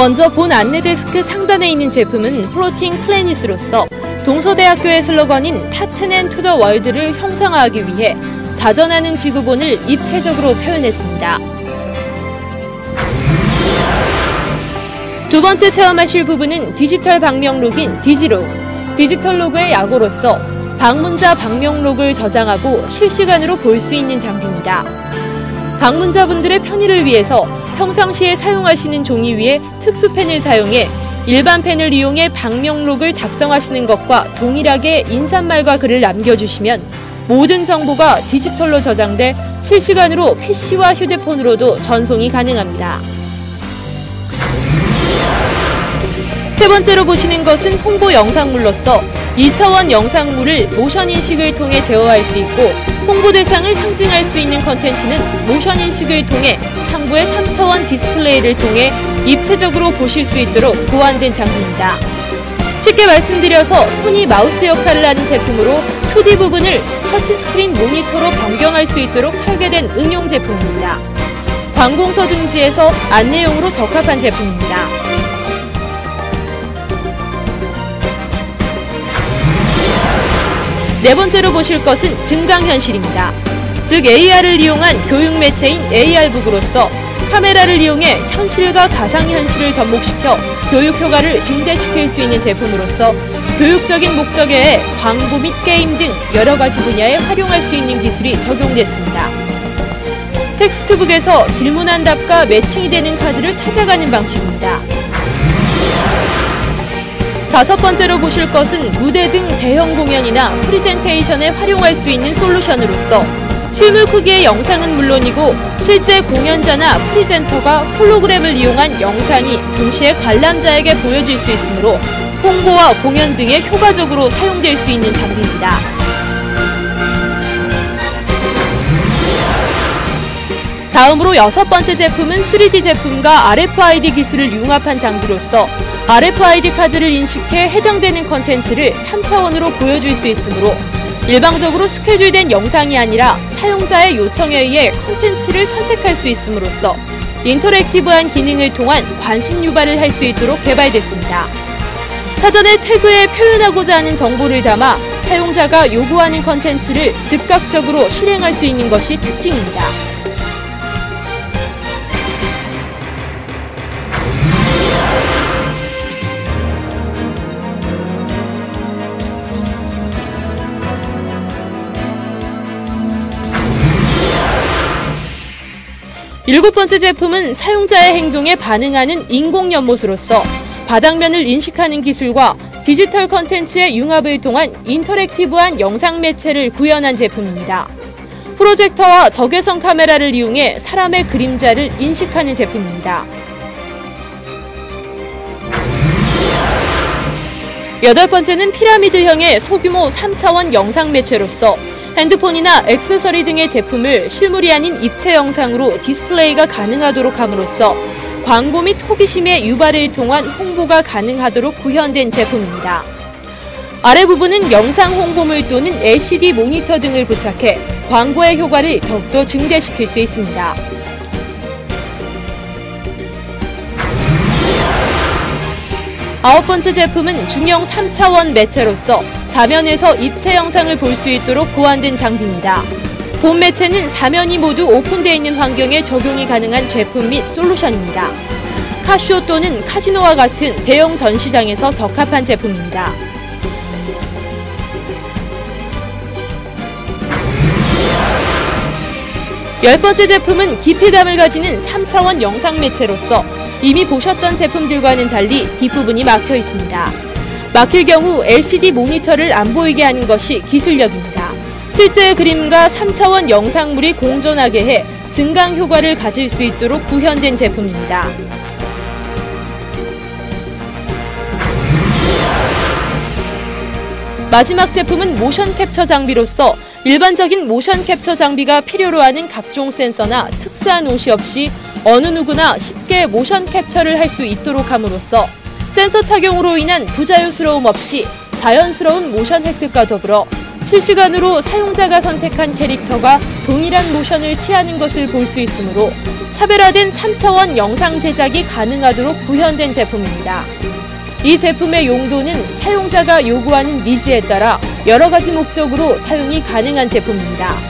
먼저 본 안내 데스크 상단에 있는 제품은 플로팅 플래닛으로서 동서대학교의 슬로건인 타트넨 투더 월드를 형상화하기 위해 자전하는 지구본을 입체적으로 표현했습니다. 두 번째 체험하실 부분은 디지털 방명록인 디지록. 디지털 로그의 약어로서 방문자 방명록을 저장하고 실시간으로 볼 수 있는 장비입니다. 방문자분들의 편의를 위해서 평상시에 사용하시는 종이 위에 특수 펜을 사용해 일반 펜을 이용해 방명록을 작성하시는 것과 동일하게 인사말과 글을 남겨주시면 모든 정보가 디지털로 저장돼 실시간으로 PC와 휴대폰으로도 전송이 가능합니다. 세 번째로 보시는 것은 홍보 영상물로서 2차원 영상물을 모션 인식을 통해 제어할 수 있고 홍보 대상을 상징할 수 있는 컨텐츠는 모션 인식을 통해 상부의 3차원 디스플레이를 통해 입체적으로 보실 수 있도록 보완된 장비입니다. 쉽게 말씀드려서 손이 마우스 역할을 하는 제품으로 2D 부분을 터치스크린 모니터로 변경할 수 있도록 설계된 응용 제품입니다. 관공서 등지에서 안내용으로 적합한 제품입니다. 네 번째로 보실 것은 증강현실입니다. 즉 AR을 이용한 교육 매체인 AR북으로서 카메라를 이용해 현실과 가상현실을 접목시켜 교육 효과를 증대시킬 수 있는 제품으로서 교육적인 목적에 해 광고 및 게임 등 여러 가지 분야에 활용할 수 있는 기술이 적용됐습니다. 텍스트북에서 질문한 답과 매칭이 되는 카드를 찾아가는 방식입니다. 다섯 번째로 보실 것은 무대 등 대형 공연이나 프리젠테이션에 활용할 수 있는 솔루션으로서 실물 크기의 영상은 물론이고 실제 공연자나 프리젠터가 홀로그램을 이용한 영상이 동시에 관람자에게 보여질 수 있으므로 홍보와 공연 등에 효과적으로 사용될 수 있는 장비입니다. 다음으로 여섯 번째 제품은 3D 제품과 RFID 기술을 융합한 장비로서 RFID 카드를 인식해 해당되는 컨텐츠를 3차원으로 보여줄 수 있으므로 일방적으로 스케줄된 영상이 아니라 사용자의 요청에 의해 컨텐츠를 선택할 수 있음으로써 인터랙티브한 기능을 통한 관심 유발을 할 수 있도록 개발됐습니다. 사전에 태그에 표현하고자 하는 정보를 담아 사용자가 요구하는 컨텐츠를 즉각적으로 실행할 수 있는 것이 특징입니다. 일곱 번째 제품은 사용자의 행동에 반응하는 인공 연못으로서 바닥면을 인식하는 기술과 디지털 컨텐츠의 융합을 통한 인터랙티브한 영상 매체를 구현한 제품입니다. 프로젝터와 적외선 카메라를 이용해 사람의 그림자를 인식하는 제품입니다. 여덟 번째는 피라미드형의 소규모 3차원 영상 매체로서 핸드폰이나 액세서리 등의 제품을 실물이 아닌 입체 영상으로 디스플레이가 가능하도록 함으로써 광고 및 호기심의 유발을 통한 홍보가 가능하도록 구현된 제품입니다. 아래 부분은 영상 홍보물 또는 LCD 모니터 등을 부착해 광고의 효과를 더욱더 증대시킬 수 있습니다. 아홉 번째 제품은 중형 3차원 매체로서 사면에서 입체 영상을 볼 수 있도록 보완된 장비입니다. 본 매체는 사면이 모두 오픈되어 있는 환경에 적용이 가능한 제품 및 솔루션입니다. 카쇼 또는 카지노와 같은 대형 전시장에서 적합한 제품입니다. 열 번째 제품은 깊이감을 가지는 3차원 영상 매체로서 이미 보셨던 제품들과는 달리 뒷부분이 막혀 있습니다. 막힐 경우 LCD 모니터를 안 보이게 하는 것이 기술력입니다. 실제 그림과 3차원 영상물이 공존하게 해 증강 효과를 가질 수 있도록 구현된 제품입니다. 마지막 제품은 모션 캡처 장비로서 일반적인 모션 캡처 장비가 필요로 하는 각종 센서나 특수한 옷이 없이 어느 누구나 쉽게 모션 캡처를 할 수 있도록 함으로써 센서 착용으로 인한 부자연스러움 없이 자연스러운 모션 획득과 더불어 실시간으로 사용자가 선택한 캐릭터가 동일한 모션을 취하는 것을 볼 수 있으므로 차별화된 3차원 영상 제작이 가능하도록 구현된 제품입니다. 이 제품의 용도는 사용자가 요구하는 니즈에 따라 여러 가지 목적으로 사용이 가능한 제품입니다.